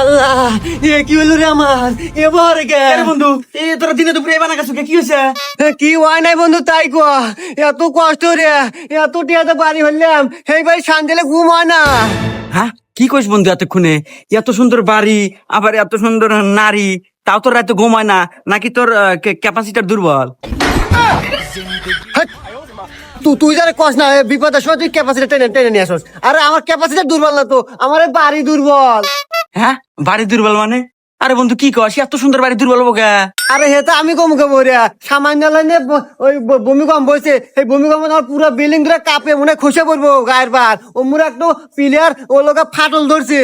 আল্লাহ এ কি হলো রে আমার? এবার গে। বন্ধু? এই তোরা দিনে দুপুরে বানা গেছো কি? হয়েছে? এ, কি হয় নাই বন্ধু তাই এত কষ্ট রে এত টিয়াতে বাড়ি হইলাম সেই বাড়ি শান্তিলে ঘুম হয় না। হ্যাঁ? কি কইস বন্ধু এতক্ষণে? এত সুন্দর বাড়ি আবার এত সুন্দর নারী তাও তোর এত ঘুমায় না নাকি তোর ক্যাপাসিটার দুর্বল! তুই তুই যারা কস না বিপদের সময় তুই ক্যাপাসিটি টেনে টেনে নিয়ে আসস। আরে আমার ক্যাপাসিটি দুর্বল না তো আমার বাড়ি দুর্বল। হ্যাঁ? বাড়ি দুর্বল মানে? আরে বন্ধু কি কস? এত সুন্দর বাড়ি দুর্বল গা আরে হে তো আমি কম রে সামান্য লাইনে ওই ভূমিকম্প হয়েছে। এই ভূমিকম্প আমার পুরো বিল্ডিং ধরে কাঁপে মনে খসে পড়ব গায়ের বার ও মুরে একটু প্লেয়ার ও লোকে ফাটল ধরছে।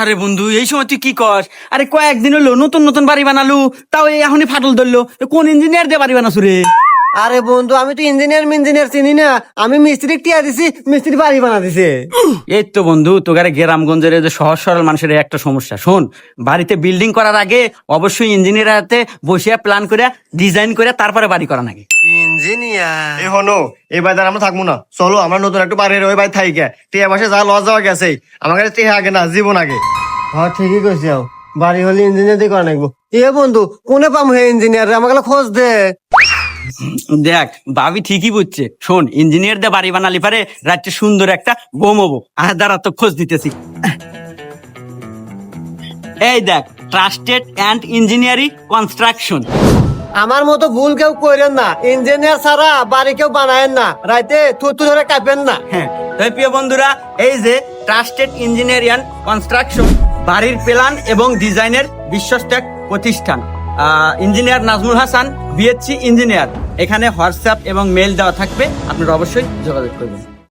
আরে বন্ধু এই সময় তুই কি কস? আরে কয়েকদিন হলো নতুন নতুন বাড়ি বানালু তাও এখনই ফাটল ধরলো। কোন ইঞ্জিনিয়ার দিয়ে বাড়ি বানাসু রে? আরে বন্ধু আমি তো ইঞ্জিনিয়ার ইঞ্জিনিয়ার চিনি না। আমি মিস্ত্রি টিয়া দিছি মিস্ত্রি বাড়ি বানা দিছে। এই তো বন্ধু তোগারে গ্রামগঞ্জের যে সহজ সরল মানুষের একটা সমস্যা। শোন বাড়িতে বিল্ডিং করার আগে অবশ্যই ইঞ্জিনিয়ার হাতে বসিয়া প্ল্যান করে ডিজাইন করে তারপরে বাড়ি করা নাকি ইঞ্জিনিয়ার এ হনো এই বাড়িতে আমরা থাকব না। চলো আমরা নতুন একটু বাড়ির ওই বাড়ি থাকি গে টিয়া মাসে যা লস যাওয়া গেছে আমার কাছে টিয়া আগে না জীবন আগে। হ্যাঁ ঠিকই কইছি। বাড়ি হলে ইঞ্জিনিয়ার দিয়ে করা নাকবো এ বন্ধু কোনে পাম হে ইঞ্জিনিয়ার আমাকে খোঁজ দে। দেখ ভাবি ঠিকই বুঝছে। শোন ইঞ্জিনিয়ার দিয়ে বাড়ি বানালি পারে রাত্রে সুন্দর একটা ঘুমবো আর দ্বারা তো খোঁজ দিতেছি এই দেখ ট্রাস্টেড অ্যান্ড ইঞ্জিনিয়ারিং কনস্ট্রাকশন আমার মতো ভুল কেউ করেন না। ইঞ্জিনিয়ার ছাড়া বাড়ি কেউ বানায়েন না। রাইতে থুতু ধরে কাঁপেন না। হ্যাঁ তাই প্রিয় বন্ধুরা এই যে ট্রাস্টেড ইঞ্জিনিয়ারিং কনস্ট্রাকশন বাড়ির প্ল্যান এবং ডিজাইনের বিশ্বস্ত এক প্রতিষ্ঠান। Engineer Nazmul Hasan BSc engineer এখানে হোয়াটসঅ্যাপ এবং মেল দেওয়া থাকবে, আপনারা অবশ্যই যোগাযোগ করবেন।